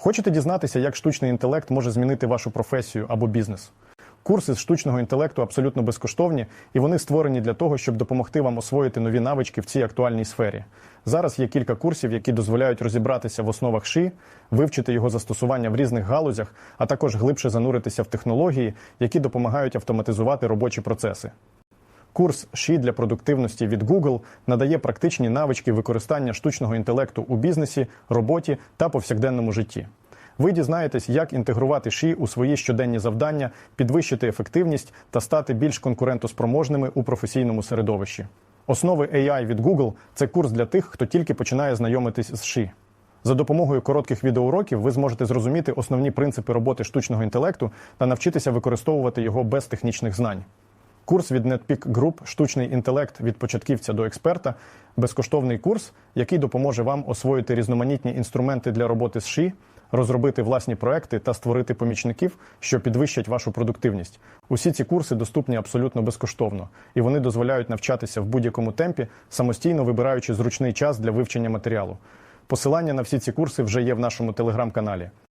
Хочете дізнатися, як штучний інтелект може змінити вашу професію або бізнес? Курси з штучного інтелекту абсолютно безкоштовні, і вони створені для того, щоб допомогти вам освоїти нові навички в цій актуальній сфері. Зараз є кілька курсів, які дозволяють розібратися в основах ШИ, вивчити його застосування в різних галузях, а також глибше зануритися в технології, які допомагають автоматизувати робочі процеси. Курс «ШІ для продуктивності від Google надає практичні навички використання штучного інтелекту у бізнесі, роботі та повсякденному житті. Ви дізнаєтесь, як інтегрувати ШІ у свої щоденні завдання, підвищити ефективність та стати більш конкурентоспроможними у професійному середовищі. Основи AI від Google це курс для тих, хто тільки починає знайомитись з ШІ. За допомогою коротких відеоуроків ви зможете зрозуміти основні принципи роботи штучного інтелекту та навчитися використовувати його без технічних знань. Курс від NetPeak Group Штучний інтелект від початківця до експерта безкоштовний курс, який допоможе вам освоїти різноманітні інструменти для роботи з ШІ, розробити власні проекти та створити помічників, що підвищать вашу продуктивність. Усі ці курси доступні абсолютно безкоштовно, і вони дозволяють навчатися в будь-якому темпі, самостійно вибираючи зручний час для вивчення матеріалу. Посилання на всі ці курси вже є в нашому телеграм-каналі.